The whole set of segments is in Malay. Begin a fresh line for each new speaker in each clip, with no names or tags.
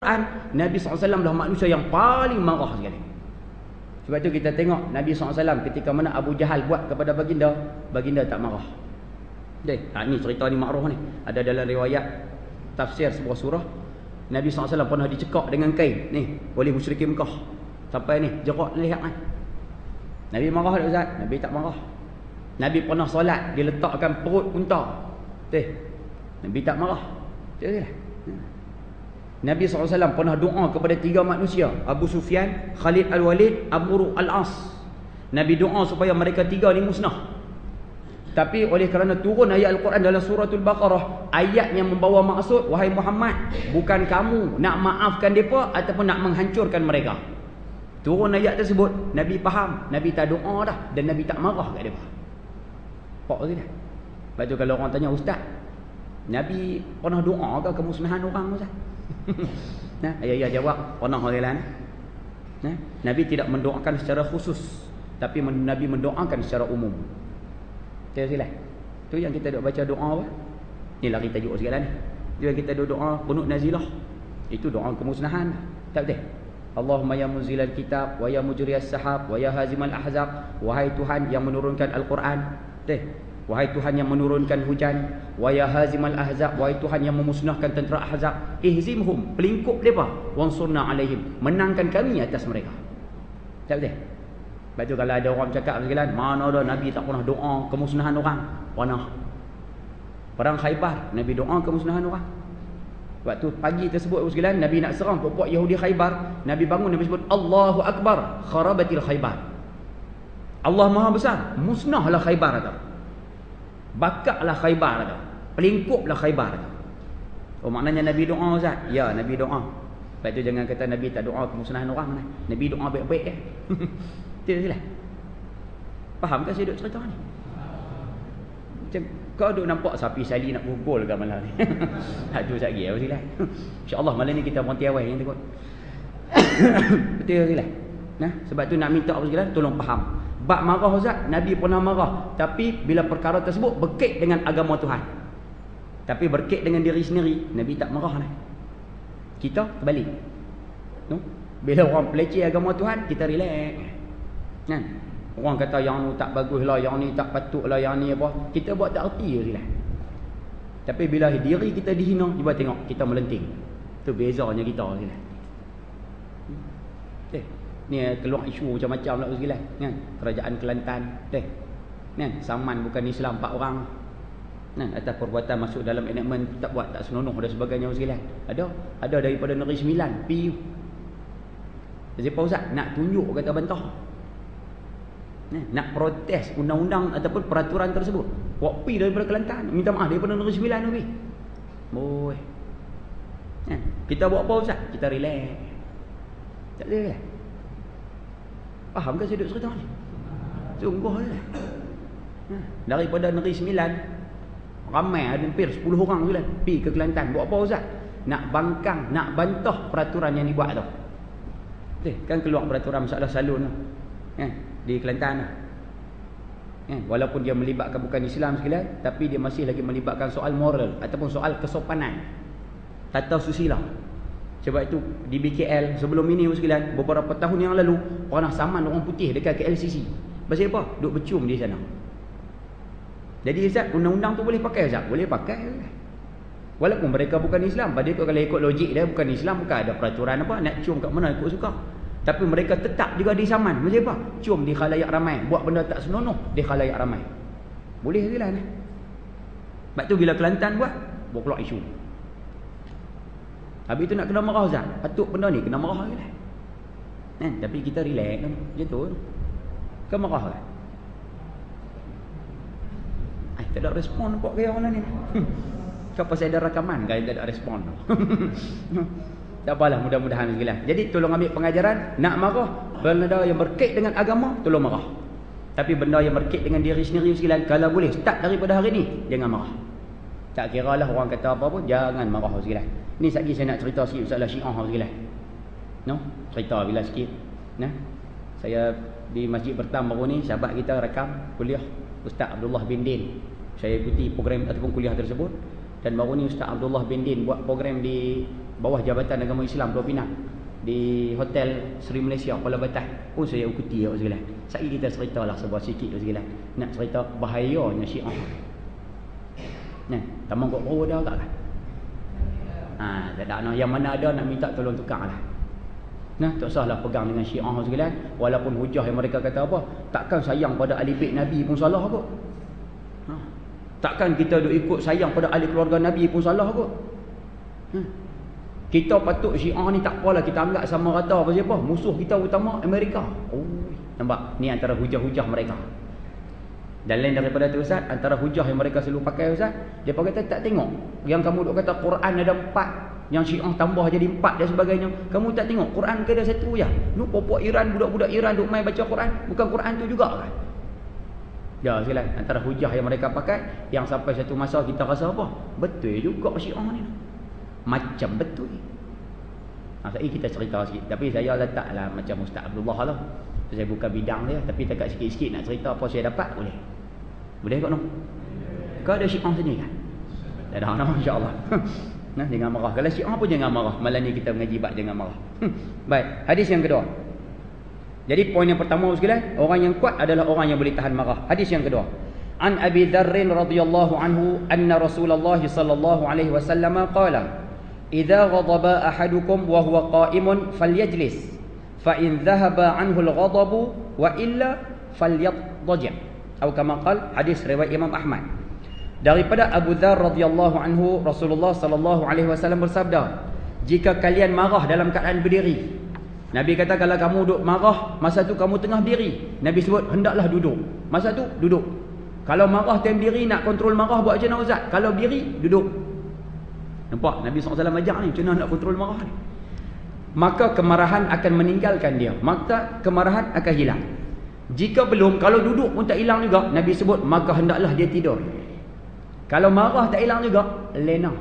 Quran, Nabi SAW adalah manusia yang paling marah sekali. Sebab tu kita tengok Nabi SAW ketika mana Abu Jahal buat kepada baginda, baginda tak marah. Deh, ha, ni cerita ni makruh ni. Ada dalam riwayat tafsir sebuah surah. Nabi SAW pernah dicekak dengan kain. Ni, oleh musyrikin Mekah. Sampai ni, jerak lihat kan. Nabi marah tak Ustaz? Nabi tak marah. Nabi pernah solat, dia letakkan perut unta. Deh, Nabi tak marah. Betul lah. Nabi SAW pernah doa kepada tiga manusia. Abu Sufyan, Khalid Al-Walid, Abu Al-As. Nabi doa supaya mereka tiga ni musnah. Tapi oleh kerana turun ayat Al-Quran dalam suratul Baqarah. Ayat yang membawa maksud, wahai Muhammad. Bukan kamu nak maafkan mereka ataupun nak menghancurkan mereka. Turun ayat tersebut, Nabi faham. Nabi tak doa dah. Dan Nabi tak marah kat mereka. Pak tu dah. Tu kalau orang tanya, Ustaz. Nabi pernah doa ke kemusnahan orang Ustaz? nah, ayah ayah jawab pernah orang lain. Nah, Nabi tidak mendoakan secara khusus, tapi Nabi mendoakan secara umum. Saya sila. Tu yang kita duk baca doa apa? Ni lari tajuk segala ni. Tu yang kita duk doa qunut nazilah. Itu doa kemusnahan. Tak betul? Allahumma ya munzilal kitab wa ya mujriyas sahab wa ya hazimal ahzab wahai Tuhan yang menurunkan al-Quran. Betul? Wahai Tuhan yang menurunkan hujan Wa ya hazimal ahzab Wahai Tuhan yang memusnahkan tentera ahzab Ihzimhum Pelingkup mereka Wansurna alaihim Menangkan kami atas mereka. Tak betul? Sebab tu kalau ada orang cakap sekalian Mana ada Nabi tak pernah doa kemusnahan orang? Pernah. Perang khaybar Nabi doa kemusnahan orang. Waktu pagi tersebut sekalian Nabi nak serang puak Yahudi khaybar. Nabi bangun Nabi sebut Allahu Akbar Kharabatil khaybar. Allah maha besar Musnahlah khaybar atau Bakaklah khaybar kata. Pelingkuplah khaybar kata. Oh maknanya Nabi doa Ustaz? Ya, Nabi doa. Lepas tu jangan kata Nabi tak doa kemusnahan orang. Mana? Nabi doa baik-baik eh. Tidak sila. Faham ke saya duk cerita ni? Macam kau duk nampak sapi sali nak bubul ke malam ni? Aduh lagi apa sila. InsyaAllah malam ni kita berhenti awal yang. Betul sila. Nah, sebab tu nak minta apa sekalian tolong faham. Bak marah Ustaz, Nabi pernah marah. Tapi bila perkara tersebut berkait dengan agama Tuhan. Tapi berkait dengan diri sendiri, Nabi tak marah lah. Kita terbalik. No? Bila orang peleceh agama Tuhan, kita relax. Kan? Orang kata yang ni tak bagus lah, yang ni tak patut lah, yang ni apa. Kita buat tak erti je lah. Tapi bila diri kita dihina, cuba tengok, kita melenting. Itu bezanya kita je lah. Okay ni keluar isu macam-macam lah sekalian kan? Kerajaan Kelantan deh. Kan? Saman bukan Islam empat orang. Kan? Atas perbuatan masuk dalam enactment tak buat tak senonoh dan sebagainya sekalian ada? Ada daripada negeri sembilan PU Pak Ustaz nak tunjuk kata bantah? Kan? nak protes undang-undang ataupun peraturan tersebut? Buat pi daripada Kelantan minta maaf daripada negeri sembilan tu boy kan? Kita buat apa Ustaz? Kita relax. Tak kan Faham ke duduk cerita ni? Sungguh je. Ha. Daripada negeri sembilan, ramai ada hampir sepuluh orang je lah. Pergi ke Kelantan. Buat apa Ustaz? Nak bangkang, nak bantah peraturan yang dibuat tu. Eh, kan keluar peraturan masalah salun tu. Eh, di Kelantan tu. Eh, walaupun dia melibatkan bukan Islam sekalian, tapi dia masih lagi melibatkan soal moral ataupun soal kesopanan. Tata susila. Sebab itu di BKL sebelum ini sekalian beberapa tahun yang lalu pernah saman orang putih dekat KLCC. Pasal apa? Duk bercium di sana. Jadi Ustaz, undang-undang tu boleh pakai Ustaz? Boleh pakai. Walaupun mereka bukan Islam, pada ikut kalau ikut logik dia bukan Islam, bukan ada peraturan apa nak cium kat mana ikut suka. Tapi mereka tetap juga di saman. Macam apa? Cium di khalayak ramai, buat benda tak senonoh di khalayak ramai. Boleh ke lah. Sebab tu bila Kelantan buat, buat keluar isu. Habis tu nak kena marah Ustaz. Patut benda ni kena marah je lah. Kan? Tapi kita relax kan. Macam tu. Kena marah lah. Ay, tak ada respon nampak kaya orang ni. Kau pasal ada rakaman kan tak ada respon. tak apalah mudah-mudahan lah. Jadi tolong ambil pengajaran. Nak marah. Benda yang berkait dengan agama. Tolong marah. Tapi benda yang berkait dengan diri sendiri sekalian. Kalau boleh start daripada hari ni. Jangan marah. Tak kira lah orang kata apa pun. Jangan marah sekalian. Ni lagi saya nak cerita sikit masalah Syiah sekalian. No, cerita bila sikit. Nah. Saya di Masjid Bertam baru ni sahabat kita rakam kuliah Ustaz Abdullah bin Din. Saya ikuti program ataupun kuliah tersebut dan baru ni Ustaz Abdullah bin Din buat program di bawah Jabatan Agama Islam Pulau Pinang di Hotel Seri Malaysia Kuala Batas pun saya ikuti ya sekalian. Saya kita ceritalah sebuah sikit sekalian. Nak cerita bahayanya Syiah. Nah, tamang kok oh dah tak kan? Ha, tak ada nah, yang mana ada nak minta tolong tukar lah. Nah, tak usahlah pegang dengan Syiah sekalian. Walaupun hujah yang mereka kata apa, takkan sayang pada ahli bait Nabi pun salah kot. Ha. Takkan kita duk ikut sayang pada ahli keluarga Nabi pun salah kot. Ha. Kita patut Syiah ni tak apalah kita anggap sama rata apa siapa. Musuh kita utama Amerika. Oh, nampak? Ni antara hujah-hujah mereka. Dan lain daripada tu Ustaz, antara hujah yang mereka selalu pakai Ustaz, dia kata tak tengok. Yang kamu duk kata Quran ada empat, yang Syiah tambah jadi empat dan sebagainya. Kamu tak tengok Quran ke ada satu ya? Nu popok Iran, budak-budak Iran duk main baca Quran, bukan Quran tu juga kan? Ya, sekali antara hujah yang mereka pakai yang sampai satu masa kita rasa apa? Betul juga Syiah ni. Macam betul. Masa ini kita cerita sikit. Tapi saya letaklah macam Ustaz Abdullah lah. Saya buka bidang dia tapi dekat sikit-sikit nak cerita apa saya dapat boleh. Boleh kok noh? Kau ada syiah sini kan? Tak ada nama insya-Allah. nah, jangan marah. Kalau syiah pun jangan marah. Malam ni kita mengaji bab jangan marah. Baik, hadis yang kedua. Jadi poin yang pertama sekalian, orang yang kuat adalah orang yang boleh tahan marah. Hadis yang kedua. An Abi Dzar radhiyallahu anhu anna Rasulullah sallallahu alaihi wasallam qala Idza ghadaba ahadukum wa huwa qa'imun falyajlis fa in dhahaba anhu al-ghadabu wa illa falyadji atau kama qal hadis riwayat Imam Ahmad. Daripada Abu Dzar radhiyallahu anhu Rasulullah sallallahu alaihi wasallam bersabda jika kalian marah dalam keadaan berdiri Nabi kata kalau kamu duduk marah masa tu kamu tengah berdiri. Nabi sebut hendaklah duduk. Masa tu duduk. Kalau marah time diri nak kontrol marah buat macam mana kalau berdiri duduk. Nampak? Nabi SAW ajar ni macam mana nak kontrol marah ni maka kemarahan akan meninggalkan dia. Maka kemarahan akan hilang. Jika belum kalau duduk pun tak hilang juga nabi sebut maka hendaklah dia tidur. Kalau marah tak hilang juga lena.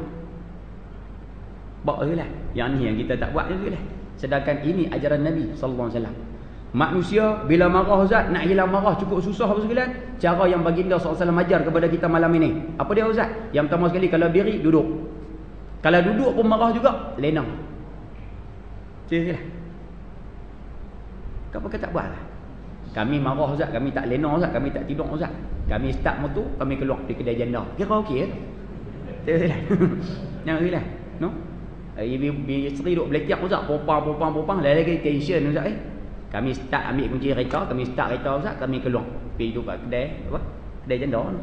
Buat lah. Yang ni yang kita tak buat juga lah. Sedangkan ini ajaran nabi sallallahu alaihi wasallam. Manusia bila marah Ustaz nak hilang marah cukup susah apa sekalian cara yang baginda sallallahu ajar kepada kita malam ini. Apa dia Ustaz? Yang pertama sekali kalau diri duduk. Kalau duduk pun marah juga lena Cerita lah. Kenapa kata tak buat lah? Kami marah Ustaz, kami tak lena Ustaz, kami tak tidur Ustaz. Kami start motor, kami keluar di kedai janda. Kira okey ke? Cerita lah. Yang lah. No? Ibu eh, isteri duduk belakang Ustaz, popang, popang, popang. Lagi-lagi tension Ustaz eh. Kami start ambil kunci kereta, kami start kereta Ustaz, kami keluar. Pergi duduk kat kedai, apa? Kedai janda no?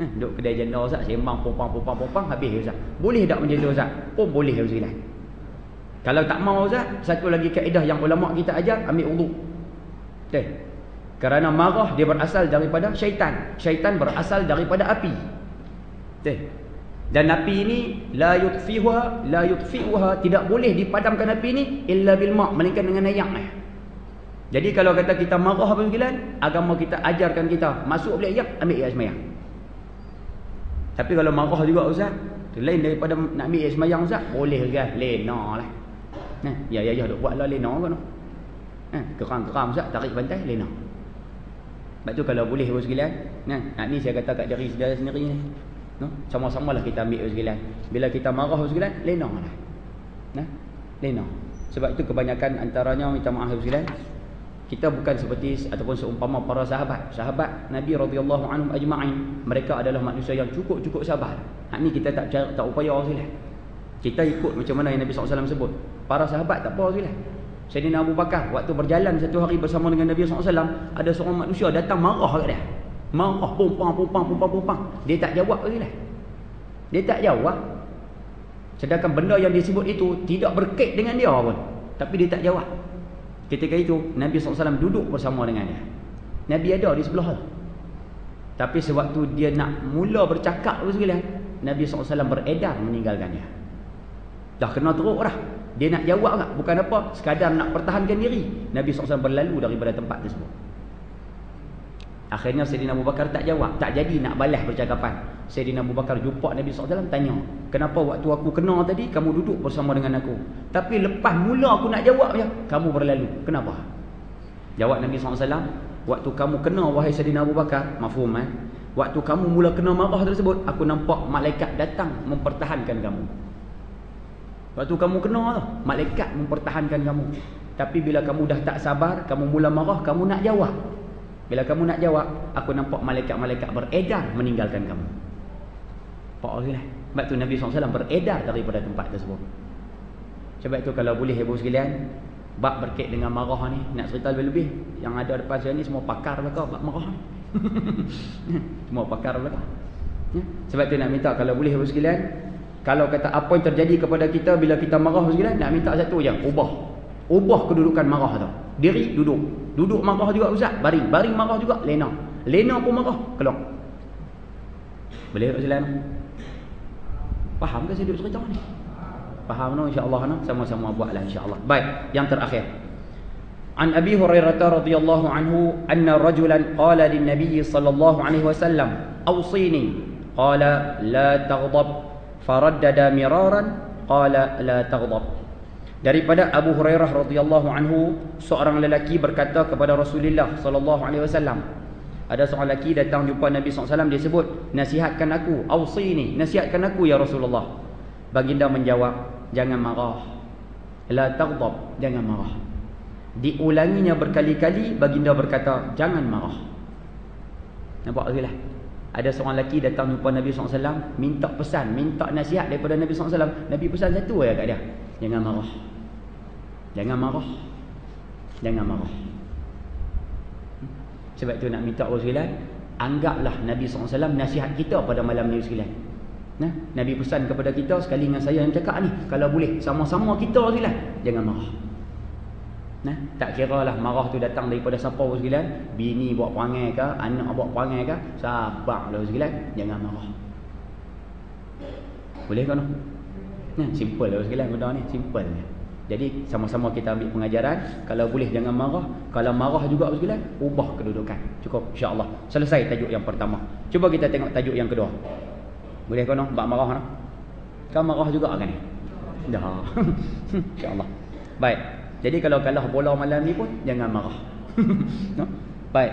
Eh, duduk kedai janda Ustaz, sembang, popang, popang, popang, habis Ustaz. Boleh tak macam tu Ustaz? Pun boleh Ustaz. Kalau tak mau Ustaz, satu lagi kaedah yang ulama kita ajar, ambil wudu. Okey. Kerana marah dia berasal daripada syaitan. Syaitan berasal daripada api. Okey. Dan api ini la yutfiha, la yutfiha, tidak boleh dipadamkan api ini illa bil ma' melainkan dengan air. Eh. Jadi kalau kata kita marah sekalian, agama kita ajarkan kita masuk beli air, ambil air sembahyang. Tapi kalau marah juga Ustaz, lain daripada nak ambil air sembahyang Ustaz, boleh ke? Lena lah. Nah, ya ya ya duk buat lah lena kan. Ha, geram-geram sat tarik bantai lena. Sebab tu kalau boleh bos sekalian, nah, nak ni saya kata kat diri saudara sendiri ni. No, sama-samalah kita ambil bos sekalian. Bila kita marah bos sekalian, lena lah. Nah, lena. Sebab itu kebanyakan antaranya minta maaf bos sekalian. Kita bukan seperti ataupun seumpama para sahabat. Sahabat Nabi radhiyallahu anhum ajma'in, mereka adalah manusia yang cukup-cukup sabar. Hak ni kita tak tak upaya bos sekalian. Kita ikut macam mana yang Nabi SAW sebut. Para sahabat tak apa lagi. Sayyidina Abu Bakar waktu berjalan satu hari bersama dengan Nabi SAW ada seorang manusia datang marah kat dia. Marah pumpang pumpang pumpang pumpang. Dia tak jawab lagi lah. Dia tak jawab. Sedangkan benda yang dia sebut itu tidak berkait dengan dia pun. Tapi dia tak jawab. Ketika itu Nabi SAW duduk bersama dengan dia. Nabi ada di sebelah dia. Tapi sewaktu dia nak mula bercakap sekalian, Nabi SAW beredar meninggalkan dia. Dah kena teruk dah. Dia nak jawab tak? Bukan apa. Sekadar nak pertahankan diri. Nabi SAW berlalu daripada tempat tersebut. Akhirnya Sayyidina Abu Bakar tak jawab. Tak jadi nak balas percakapan. Sayyidina Abu Bakar jumpa Nabi SAW tanya. Kenapa waktu aku kena tadi kamu duduk bersama dengan aku. Tapi lepas mula aku nak jawab je. Kamu berlalu. Kenapa? Jawab Nabi SAW. Waktu kamu kena wahai Sayyidina Abu Bakar. Mafhum eh. Waktu kamu mula kena marah tersebut. Aku nampak malaikat datang mempertahankan kamu. Lepas tu kamu kena tu. Malaikat mempertahankan kamu. Tapi bila kamu dah tak sabar, kamu mula marah, kamu nak jawab. Bila kamu nak jawab, aku nampak malaikat-malaikat beredar meninggalkan kamu. Pak Allah. Sebab tu Nabi SAW beredar daripada tempat tersebut. Sebab tu kalau boleh ibu sekalian, bab berkait dengan marah ni, nak cerita lebih-lebih, yang ada depan saya ni semua pakar belaka bab marah semua pakar belaka. Ya? Sebab tu nak minta kalau boleh ibu sekalian, kalau kata apa yang terjadi kepada kita bila kita marah sekalian, nak minta satu je, ubah. Ubah kedudukan marah tu. Diri duduk. Duduk marah juga ustaz, baring. Baring marah juga, lena. Lena pun marah, keluar. Boleh tak sekalian? Faham ke saya duduk cerita ni? Faham no insya-Allah no sama-sama buatlah insya-Allah. Baik, yang terakhir. An Abi Hurairah radhiyallahu anhu anna rajulan qala lin Nabi sallallahu alaihi wasallam awsini qala la taghdab faraddada miraran qala la taghdab daripada Abu Hurairah radhiyallahu anhu seorang lelaki berkata kepada Rasulullah sallallahu alaihi wasallam ada seorang lelaki datang jumpa Nabi SAW dia sebut nasihatkan aku awsini nasihatkan aku ya Rasulullah baginda menjawab jangan marah. La taghdab, jangan marah. Diulanginya berkali-kali baginda berkata, jangan marah. Nampak tak Ada seorang lelaki datang jumpa Nabi SAW Minta pesan, minta nasihat daripada Nabi SAW Nabi pesan satu ya kat dia. Jangan marah. Jangan marah. Jangan marah. Sebab tu nak minta Allah Anggaplah Nabi SAW nasihat kita pada malam ni sekalian. Nah, Nabi pesan kepada kita sekali dengan saya yang cakap ni, kalau boleh sama-sama kita silah, jangan marah. Nah, tak kira lah marah tu datang daripada siapa pun sekalian, bini buat perangai ke, anak buat perangai ke, sabarlah sekalian, jangan marah. Boleh kan? Nah, simple lah sekalian benda ni, simple ni. Jadi sama-sama kita ambil pengajaran Kalau boleh jangan marah Kalau marah juga sekalian Ubah kedudukan Cukup insyaAllah Selesai tajuk yang pertama Cuba kita tengok tajuk yang kedua boleh kono bak marah noh. Kau marah juga kan ni? Dah. Insya-Allah. Baik. Jadi kalau kalah bola malam ni pun jangan marah. no? Baik.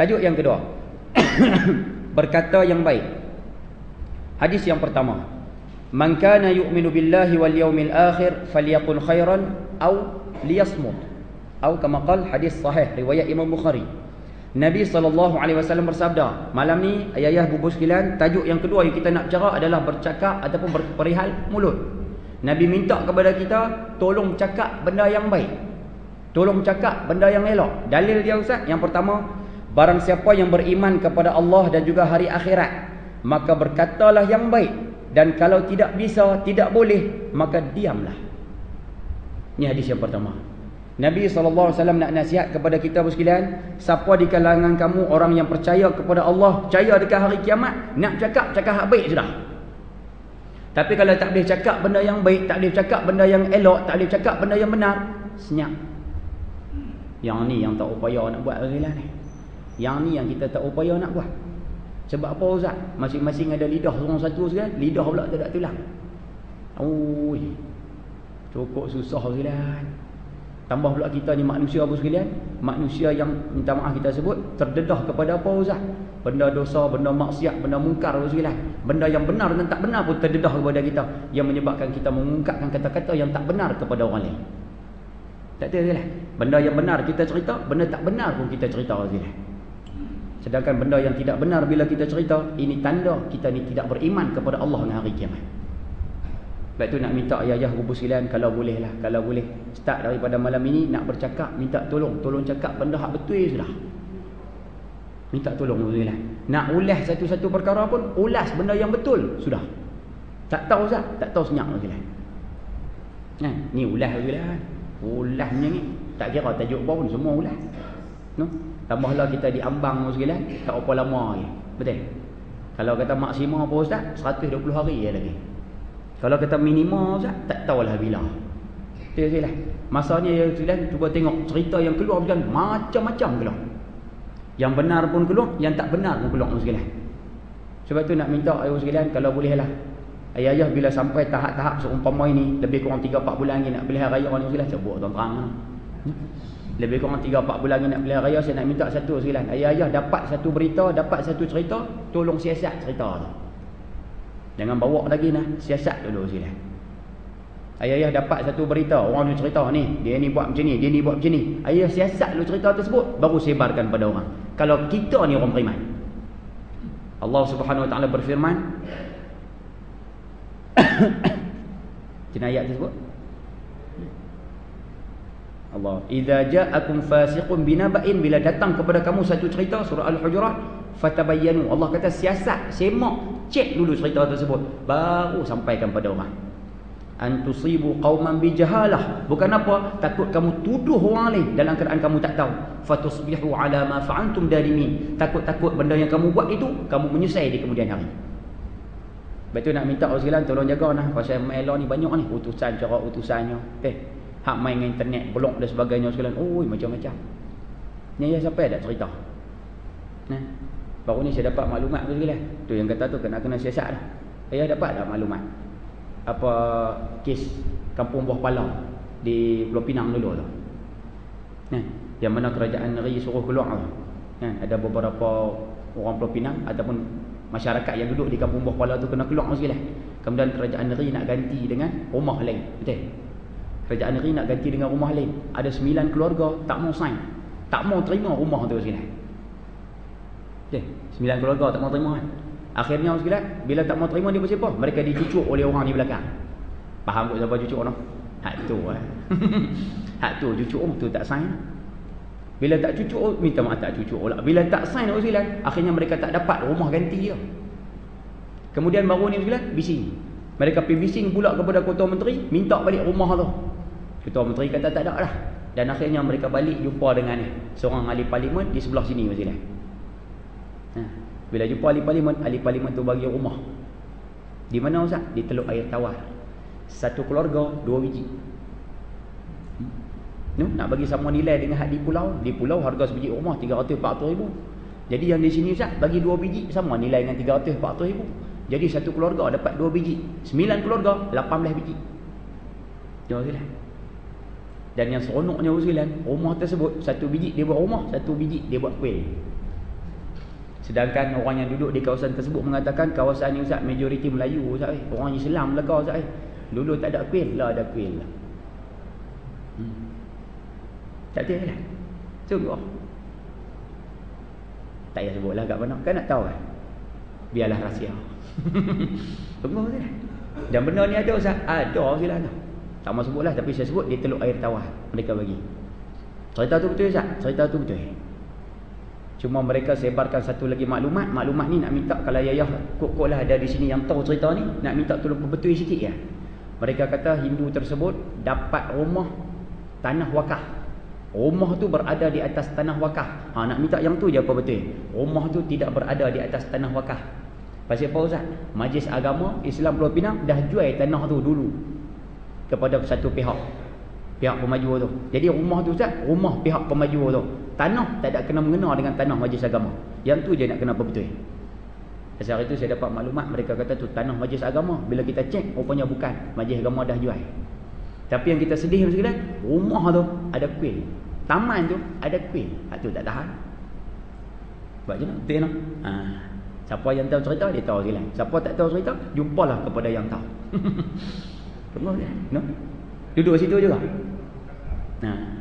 Tajuk yang kedua. Berkata yang baik. Hadis yang pertama. Man kana yu'minu billahi wal yawmil akhir falyaqul khairan aw liyasmut. Atau kama qal hadis sahih riwayat Imam Bukhari. Nabi SAW bersabda Malam ni ayah-ayah bubu sekalian Tajuk yang kedua yang kita nak bicara adalah Bercakap ataupun berperihal mulut Nabi minta kepada kita Tolong cakap benda yang baik. Tolong cakap benda yang elok. Dalil dia Ustaz. Yang pertama Barang siapa yang beriman kepada Allah dan juga hari akhirat Maka berkatalah yang baik. Dan kalau tidak bisa, tidak boleh Maka diamlah. Ini hadis yang pertama. Nabi SAW nak nasihat kepada kita sekalian Siapa di kalangan kamu orang yang percaya kepada Allah Percaya dekat hari kiamat Nak cakap, cakap hak baik sudah Tapi kalau tak boleh cakap benda yang baik Tak boleh cakap benda yang elok Tak boleh cakap benda yang benar Senyap. Yang ni yang tak upaya nak buat sekalian ni. Yang ni yang kita tak upaya nak buat. Sebab apa Ustaz? Masing-masing ada lidah seorang satu sekalian Lidah pula tak ada tulang. Ui, Cukup susah sekalian Tambah pula kita ni manusia apa sekalian? Manusia yang minta maaf kita sebut terdedah kepada apa Ustaz? Benda dosa, benda maksiat, benda mungkar apa sekalian? Benda yang benar dan tak benar pun terdedah kepada kita yang menyebabkan kita mengungkapkan kata-kata yang tak benar kepada orang lain. Tak tahu sekalian? Benda yang benar kita cerita, benda tak benar pun kita cerita sekalian. Sedangkan benda yang tidak benar bila kita cerita, ini tanda kita ni tidak beriman kepada Allah dan hari kiamat. Sebab tu nak minta ayah-ayah rubuh sekalian kalau boleh lah. Kalau boleh start daripada malam ini nak bercakap, minta tolong. Tolong cakap benda hak betul sudah. Minta tolong sekalian. Nak ulas satu-satu perkara pun, ulas benda yang betul sudah. Tak tahu Ustaz? Tak tahu senyap rubuh sekalian. Nah, ni ulas sekalian. Ulas macam ni. Tak kira tajuk apa pun, semua ulas. No? Tambahlah kita diambang sekalian. Tak apa lama lagi. Betul? Kalau kata maksimum apa Ustaz? 120 hari lagi. Kalau kata minima Ustaz, tak tahulah bila. Dia silah. Masanya ya sekalian cuba tengok cerita yang keluar sekalian macam-macam keluar. Yang benar pun keluar, yang tak benar pun keluar sekalian. Sebab tu nak minta ayah sekalian kalau bolehlah. Ayah-ayah bila sampai tahap-tahap seumpama ini lebih kurang 3 4 bulan lagi nak pelihara raya ni sekalian sebut tuan-tuan. Lebih kurang 3 4 bulan lagi nak pelihara raya saya nak minta satu sekalian. Ayah-ayah dapat satu berita, dapat satu cerita, tolong siasat cerita tu. Jangan bawa lagi nah, siasat dulu sila. Ayah-ayah dapat satu berita, orang ni cerita ni, dia ni buat macam ni, dia ni buat macam ni. Ayah siasat lu cerita tersebut, baru sebarkan pada orang. Kalau kita ni orang beriman. Allah Subhanahu Wa Taala berfirman Kena ayat tersebut Allah. Iza ja'akum fasiqun binaba'in Bila datang kepada kamu satu cerita Surah Al-Hujurat Fatabayyanu. Allah kata siasat, semak Cek dulu cerita tersebut. Baru sampaikan pada orang. Antusibu qauman bijahalah. Bukan apa takut kamu tuduh orang lain dalam keadaan kamu tak tahu. Fatusbihu ala ma fa'antum darimin takut-takut benda yang kamu buat itu kamu menyesal di kemudian hari. Betul nak minta orang sekalian tolong jaga nah pasal Melo ni banyak ni utusan cara utusannya. Eh hak main internet blog dan sebagainya sekalian oi macam-macam ni ya siapa ada cerita nah baru ni saya dapat maklumat sekalian tu yang kata tu kena kena siasat dah saya dapat dah maklumat apa kes kampung buah pala di Pulau Pinang dulu tu. Nah, yang mana kerajaan negeri suruh keluar tu. Nah, ada beberapa orang Pulau Pinang ataupun masyarakat yang duduk di kampung buah pala tu kena keluar sekali lah. Kemudian kerajaan negeri nak ganti dengan rumah lain. Betul? Kerajaan negeri nak ganti dengan rumah lain. Ada sembilan keluarga tak mau sign. Tak mau terima rumah tu sekali. Okey, sembilan keluarga tak mau terima kan. Akhirnya sekalian, bila tak mau terima dia bersiapa? Mereka dicucuk oleh orang di belakang. Faham tak siapa cucuk orang? Hak tu eh. Hak tu cucuk oh, tu tak sign. Bila tak cucuk, oh, minta maaf tak cucuk pula. Bila tak sign orang sekalian, akhirnya mereka tak dapat rumah ganti dia. Kemudian baru ni sekalian, bising. Mereka pergi bising pula kepada Ketua Menteri, minta balik rumah tu. Ketua Menteri kata tak ada lah. Dan akhirnya mereka balik jumpa dengan. Seorang ahli parlimen di sebelah sini sekalian. Ha. Bila jumpa ahli parlimen, ahli parlimen tu bagi rumah. Di mana Ustaz? Di Teluk Air Tawar. Satu keluarga, dua biji. Hmm. Nak bagi sama nilai dengan hak di pulau. Di pulau harga sebiji rumah 300-400 ribu. Jadi yang di sini Ustaz, bagi dua biji sama nilai dengan 300-400 ribu. Jadi satu keluarga dapat dua biji. Sembilan keluarga, 18 biji. Jom sila. Dan yang seronoknya Ustaz, rumah tersebut, satu biji dia buat rumah, satu biji dia buat kuih. Sedangkan orang yang duduk di kawasan tersebut mengatakan kawasan ini Ustaz majoriti Melayu Ustaz eh. Orang Islam lah kau Ustaz eh. Dulu tak ada kuil lah ada kuil lah. Hmm. Tak ada lah. Sungguh. Tak payah sebut lah kat mana. Kan nak tahu kan? Biarlah rahsia. Sungguh Ustaz. Dan benda ni ada Ustaz. Ada Ustaz. Tak mahu sebut lah tapi saya sebut dia teluk air tawar. Mereka bagi. Cerita tu betul Ustaz? Cerita tu betul. Cuma mereka sebarkan satu lagi maklumat. Maklumat ni nak minta kalau ayah kok lah ada di sini yang tahu cerita ni. Nak minta tolong perbetul sikit ya. Mereka kata Hindu tersebut dapat rumah tanah wakaf. Rumah tu berada di atas tanah wakaf. Ha, nak minta yang tu je apa betul. Rumah tu tidak berada di atas tanah wakaf. Pasal apa Ustaz? Majlis Agama Islam Pulau Pinang dah jual tanah tu dulu. Kepada satu pihak. Pihak pemaju tu. Jadi rumah tu Ustaz, rumah pihak pemaju tu. Tanah tak ada kena mengena dengan tanah majlis agama. Yang tu je nak kena betul. Pasal itu saya dapat maklumat mereka kata tu tanah majlis agama. Bila kita cek rupanya bukan. Majlis agama dah jual. Tapi yang kita sedih kan rumah tu ada kuil. Taman tu ada kuil. Hak tu tak tahan. Buat je nak betul nak. Ha. Siapa yang tahu cerita dia tahu silang. Siapa tak tahu cerita jumpalah kepada yang tahu. Tengok dia. No? Duduk situ juga. Nah.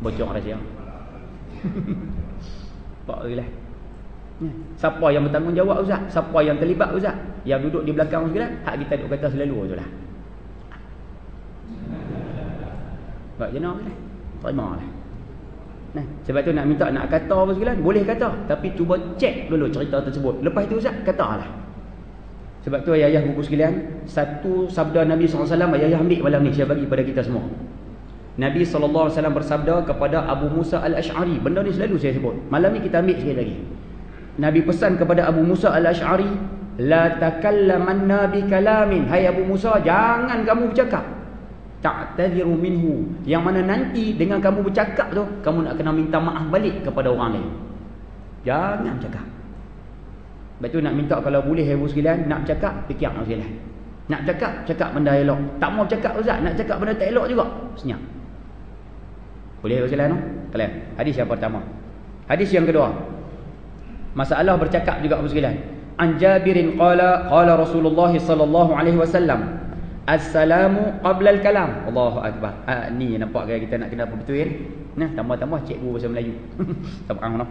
bocor rahsia. Pak lah. Siapa yang bertanggungjawab Ustaz? Siapa yang terlibat Ustaz? Yang duduk di belakang Ustaz? Hak kita duduk kata selalu tu lah. Buat jenak lah. Terima lah. Nah, sebab tu nak minta nak kata apa sekalian, boleh kata. Tapi cuba cek dulu cerita tersebut. Lepas tu Ustaz, katalah. Sebab tu ayah-ayah buku sekalian, satu sabda Nabi SAW, ayah-ayah ambil malam ni, saya bagi pada kita semua. Nabi SAW bersabda kepada Abu Musa Al-Ash'ari. Benda ni selalu saya sebut. Malam ni kita ambil sekali lagi. Nabi pesan kepada Abu Musa Al-Ash'ari. La takallamanna bi kalamin. Hai Abu Musa, jangan kamu bercakap. Ta'tadhiru minhu. Yang mana nanti dengan kamu bercakap tu, kamu nak kena minta maaf balik kepada orang lain. Jangan bercakap. Sebab tu nak minta kalau boleh Ibu sekalian, nak bercakap, fikir sekalian. Nak cakap, cakap benda elok. Tak mau cakap Ustaz, nak cakap benda tak elok juga. Senyap. Boleh bersilahan no? Kalian. Hadis yang pertama. Hadis yang kedua. Masalah bercakap juga Abu sekalian. an Jabirin qala qala Rasulullah sallallahu alaihi wasallam Assalamu qabla al-kalam. Allahu akbar. Ha, ni nampak gaya kita nak kena apa betul kan? Nah, tambah-tambah cikgu bahasa Melayu. Tabang noh.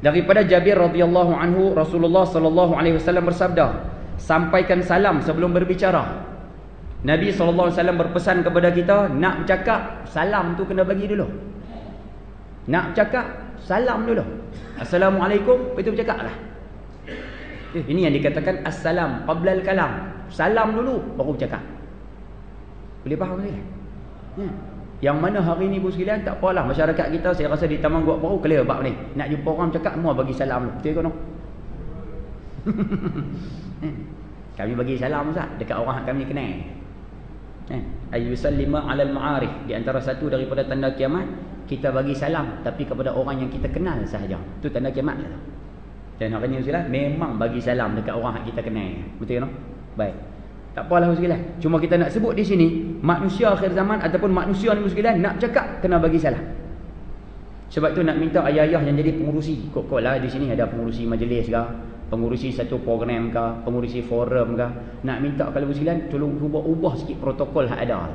Daripada Jabir radhiyallahu anhu Rasulullah sallallahu alaihi wasallam bersabda, sampaikan salam sebelum berbicara. Nabi sallallahu alaihi wasallam berpesan kepada kita, nak bercakap, salam tu kena bagi dulu. Nak bercakap, salam dulu. Assalamualaikum, itu bercakaplah. Eh, ini yang dikatakan assalam qabla al-kalam. Salam dulu baru bercakap. Boleh faham tak? Ya. Yang mana hari ni bos sekalian tak apalah masyarakat kita saya rasa di Taman Gua Baru clear bab ni. Nak jumpa orang cakap semua bagi salam dulu. Betul ke no? Ya. kami bagi salam Ustaz dekat orang kami kenal. Eh, ayyusallima 'alal ma'arif di antara satu daripada tanda kiamat kita bagi salam tapi kepada orang yang kita kenal sahaja. Itu tanda kiamat lah. Dan hari ni memang bagi salam dekat orang yang kita kenal. Betul ke no? Baik. Tak apalah sekalian. Cuma kita nak sebut di sini manusia akhir zaman ataupun manusia ni sekalian nak cakap kena bagi salah. Sebab tu nak minta ayah-ayah yang jadi pengurusi. Kok-kok lah di sini ada pengurusi majlis ke, pengurusi satu program ke, pengurusi forum ke. Nak minta kalau sekalian tolong ubah-ubah sikit protokol yang ada.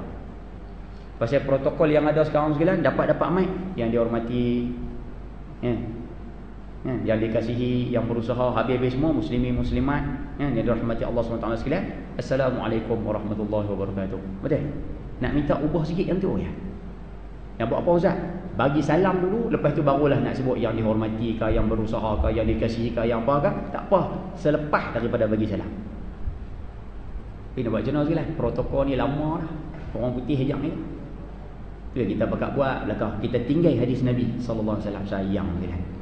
Pasal protokol yang ada sekarang sekalian dapat dapat mic yang dihormati. Ya. Ya, yang dikasihi, yang berusaha habis-habis semua muslimin muslimat ya, yang dirahmati Allah SWT sekalian. Assalamualaikum warahmatullahi wabarakatuh. Betul? Nak minta ubah sikit yang tu ya. Yang buat apa Ustaz? Bagi salam dulu, lepas tu barulah nak sebut yang dihormati ke, yang berusaha ke, yang dikasihi ke, yang apa ke. Tak apa, selepas daripada bagi salam. Ini buat jenis lah. Protokol ni lama lah. Orang putih hejak ni. Kita bakal buat belakang. Kita tinggal hadis Nabi SAW sayang dia.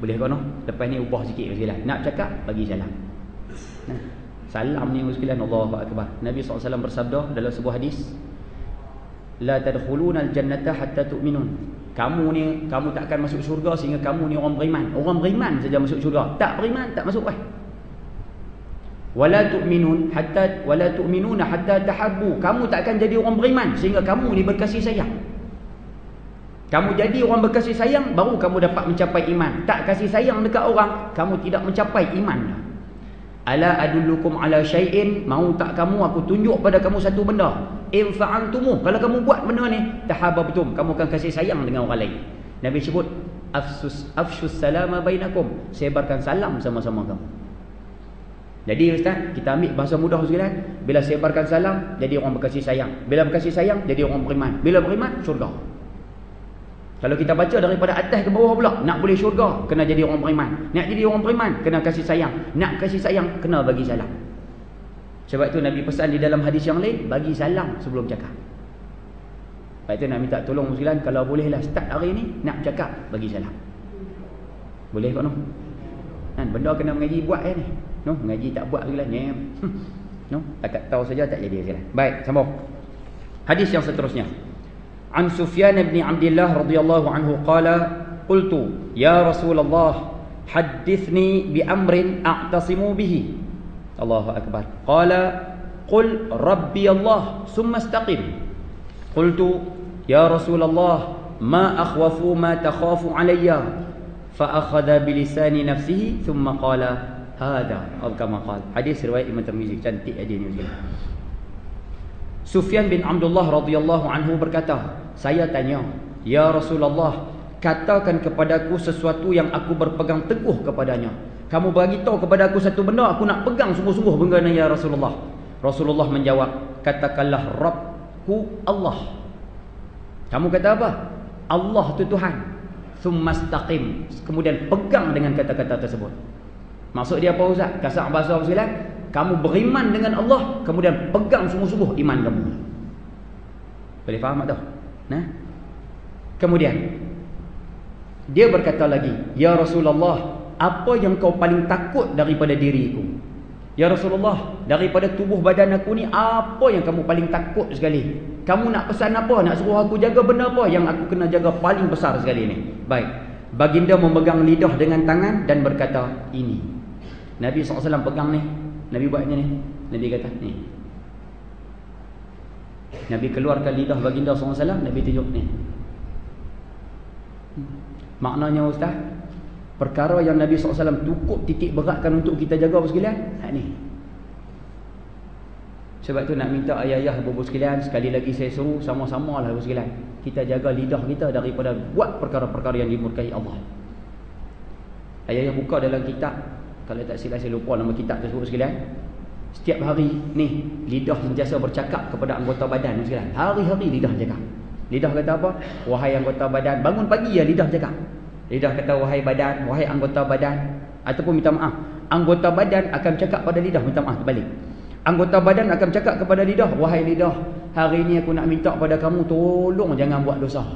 Boleh kau no? Lepas ni ubah sikit lah. Nak cakap, bagi salam. Nah. Salam ni sekalian Allahu akbar. Nabi SAW bersabda dalam sebuah hadis, "La tadkhulunal jannata hatta tu'minun." Kamu ni kamu tak akan masuk syurga sehingga kamu ni orang beriman. Orang beriman saja masuk syurga. Tak beriman tak masuk wah. Wala tu'minun hatta wala tu'minuna hatta tahabbu. Kamu tak akan jadi orang beriman sehingga kamu ni berkasih sayang. Kamu jadi orang berkasih sayang baru kamu dapat mencapai iman. Tak kasih sayang dekat orang, kamu tidak mencapai iman. Ala adullukum ala syai'in? Mau tak kamu aku tunjuk pada kamu satu benda. In fa'antumu Kalau kamu buat benda ni Tahababtum Kamu akan kasih sayang dengan orang lain. Nabi sebut Afsus, afsus salama bainakum. Sebarkan salam sama-sama kamu. Jadi Ustaz Kita ambil bahasa mudah sekalian. Bila sebarkan salam Jadi orang berkasih sayang. Bila berkasih sayang Jadi orang beriman. Bila beriman Surga kalau kita baca daripada atas ke bawah pula, nak boleh syurga, kena jadi orang beriman. Nak jadi orang beriman, kena kasih sayang. Nak kasih sayang, kena bagi salam. Sebab itu Nabi pesan di dalam hadis yang lain, bagi salam sebelum cakap. Sebab itu nak minta tolong sekalian, kalau bolehlah start hari ni, nak cakap, bagi salam. Boleh kok no? Kan, benda kena mengaji buat eh, ni. No, mengaji tak buat sekalian. Nyem. No, tak tahu saja tak jadi. Baik, sambung. Hadis yang seterusnya. عن سفيان بن عبد الله رضي الله عنه قال قلت يا رسول الله حدثني بأمر أعتصم به الله أكبر قال قل ربي الله ثم استقم قلت يا رسول الله ما أخوف ما تخاف علي فأخذ بلسان نفسه ثم قال هذا أو كما قال حديث رواية إمام الترمذي cantik hadis ni Sufyan bin Abdullah radhiyallahu anhu berkata, saya tanya, "Ya Rasulullah, katakan kepadaku sesuatu yang aku berpegang teguh kepadanya." Kamu bagi tahu kepada aku satu benda, aku nak pegang sungguh-sungguh benda ya Rasulullah. Rasulullah menjawab, "Katakanlah Rabbku Allah." Kamu kata apa? Allah tu Tuhan. Summastaqim. Kemudian pegang dengan kata-kata tersebut. Maksud dia apa Ustaz? Kasar bahasa sekalian? Kamu beriman dengan Allah kemudian pegang sungguh-sungguh iman kamu. Boleh faham tak nah. Kemudian dia berkata lagi ya Rasulullah apa yang kau paling takut daripada diriku? Ya Rasulullah daripada tubuh badan aku ni apa yang kamu paling takut sekali? Kamu nak pesan apa? Nak suruh aku jaga benda apa? Yang aku kena jaga paling besar sekali ni. Baik. Baginda memegang lidah dengan tangan dan berkata ini. Nabi SAW pegang ni Nabi buat macam ni. Nabi kata ni. Nabi keluarkan lidah baginda SAW. Nabi tunjuk ni. Maknanya Ustaz. perkara yang Nabi SAW cukup titik beratkan untuk kita jaga apa sekalian hak ni sebab tu nak minta ayah-ayah ibu sekalian sekali lagi saya suruh sama-sama lah ibu sekalian kita jaga lidah kita daripada buat perkara-perkara yang dimurkai Allah ayah-ayah buka dalam kitab kalau tak silap saya lupa nama kitab tersebut sekalian. Setiap hari ni lidah sentiasa bercakap kepada anggota badan sekalian. Hari-hari lidah cakap. Lidah kata apa? Wahai anggota badan bangun pagi ya lidah cakap. Lidah kata wahai badan wahai anggota badan. Ataupun minta maaf. Anggota badan akan cakap pada lidah minta maaf terbalik. Anggota badan akan cakap kepada lidah, "Wahai lidah, hari ini aku nak minta pada kamu tolong jangan buat dosa."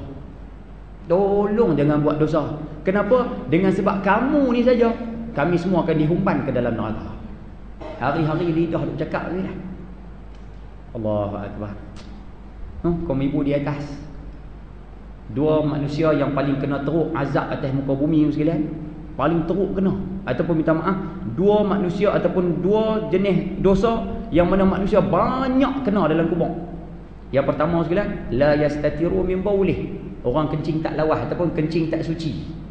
Tolong jangan buat dosa. Kenapa? Dengan sebab kamu ni saja kami semua akan dihumban ke dalam neraka. Hari-hari lidah duk cakap ni lah. Allahu akbar. Huh, kaum ibu di atas. Dua manusia yang paling kena teruk azab atas muka bumi sekalian. Paling teruk kena ataupun minta maaf, dua manusia ataupun dua jenis dosa yang mana manusia banyak kena dalam kubur. Yang pertama sekalian, la yastatiru min baulih. Orang kencing tak lawas ataupun kencing tak suci.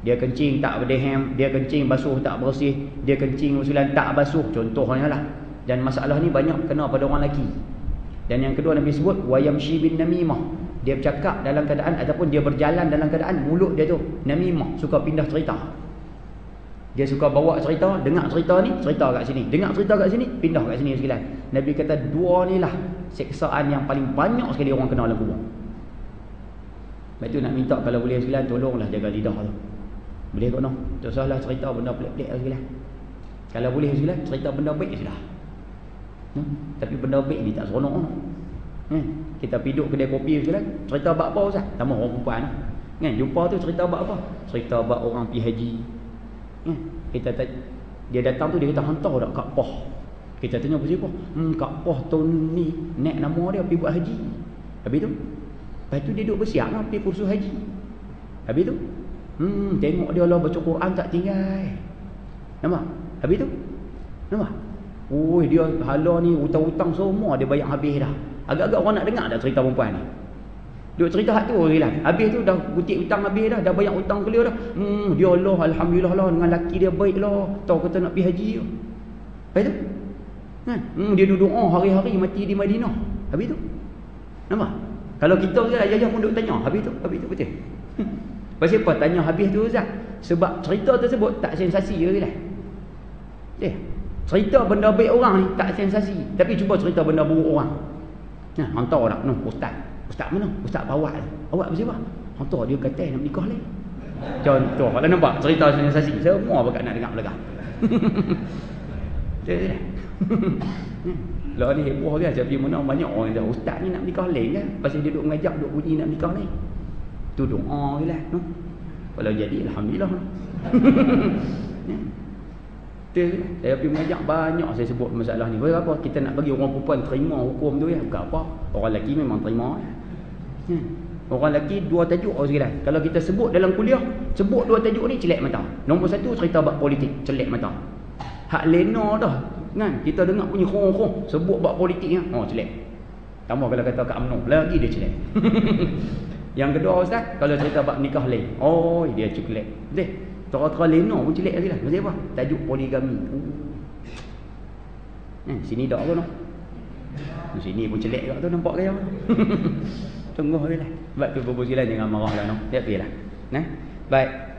Dia kencing tak berdehem, dia kencing basuh tak bersih, dia kencing sekalian tak basuh contohnya lah. Dan masalah ni banyak kena pada orang lelaki. Dan yang kedua Nabi sebut wayamshi bin namimah. Dia bercakap dalam keadaan ataupun dia berjalan dalam keadaan mulut dia tu namimah, suka pindah cerita. Dia suka bawa cerita, dengar cerita ni, cerita kat sini. Dengar cerita kat sini, pindah kat sini sekalian. Nabi kata dua ni lah seksaan yang paling banyak sekali orang kenal dalam kubur. Sebab tu nak minta kalau boleh sekalian tolonglah jaga lidah tu. Boleh kok noh? Tak salah cerita benda pelik-pelik sekalian. Kalau boleh sekalian cerita benda baik sudah. Hmm? Tapi benda baik ni tak seronok. Hmm? Kita piduk kedai kopi sekalian, cerita bab apa Ustaz? Sama orang perempuan. Kan jumpa tu cerita bab apa? Cerita bab orang pergi haji, Hmm. Kita dia datang tu dia kata hantar dak Kak Poh. Kita tanya apa siapa? Hmm Kak Poh tahun ni naik nama dia pergi buat haji. Habis tu? Lepas tu dia duduk bersiap lah pergi kursus haji. Habis tu? Hmm tengok dia lah baca Quran tak tinggal. Nampak? Habis tu? Nampak? Oh dia hala ni hutang-hutang semua dia bayar habis dah. Agak-agak orang nak dengar dah cerita perempuan ni. Duk cerita hak tu lah. Habis tu dah kutip hutang habis dah, dah banyak hutang clear dah. Hmm, dia Allah alhamdulillah lah dengan laki dia baik lah. Tahu kata nak pergi haji. Habis tu? Kan? Hmm, dia duduk oh hari-hari mati di Madinah. Habis tu? Nampak? Kalau kita je ayah-ayah pun duk tanya, habis tu, habis tu betul. Hmm. Pasal apa tanya habis tu Ustaz? Sebab cerita tersebut tak sensasi ke lah. Eh, cerita benda baik orang ni tak sensasi, tapi cuba cerita benda buruk orang. Nah, hantar dah, noh ustaz. Ustaz mana? Ustaz bawa ni. Awak bersiapa? Hantar dia kata nak menikah lagi. Contoh. Kalau nampak cerita sensasi. Semua berkat nak dengar belakang. Lah ni heboh kan Tapi mana banyak orang dah Ustaz ni nak nikah lain kan Pasal dia duduk mengajak Duduk bunyi nak nikah ni Tu doa je lah no? Kalau jadi Alhamdulillah Betul Saya pergi mengajak banyak Saya sebut masalah ni Sebab apa Kita nak bagi orang perempuan Terima hukum tu ya Bukan apa Orang lelaki memang terima ya. Hmm. Orang lelaki dua tajuk oh sekalian. Kalau kita sebut dalam kuliah, sebut dua tajuk ni celek mata. Nombor satu cerita bab politik, celek mata. Hak lena dah. Kan? Kita dengar bunyi khong-khong, sebut bab politik ya. Oh celek. Kamu kalau kata kat UMNO, lagi dia celek. Yang kedua ustaz, kalau cerita bab nikah lain. Oh, dia celek. Deh. Tera-tera lena pun celek lagi lah. Maksud apa? Tajuk poligami. Uh. Eh, sini dak apa noh? Sini pun celek kat tu nampak gaya. Tunggu je lah. Sebab tu bubu silam jangan marah lah. No? Dia pergi lah. Nah? Baik.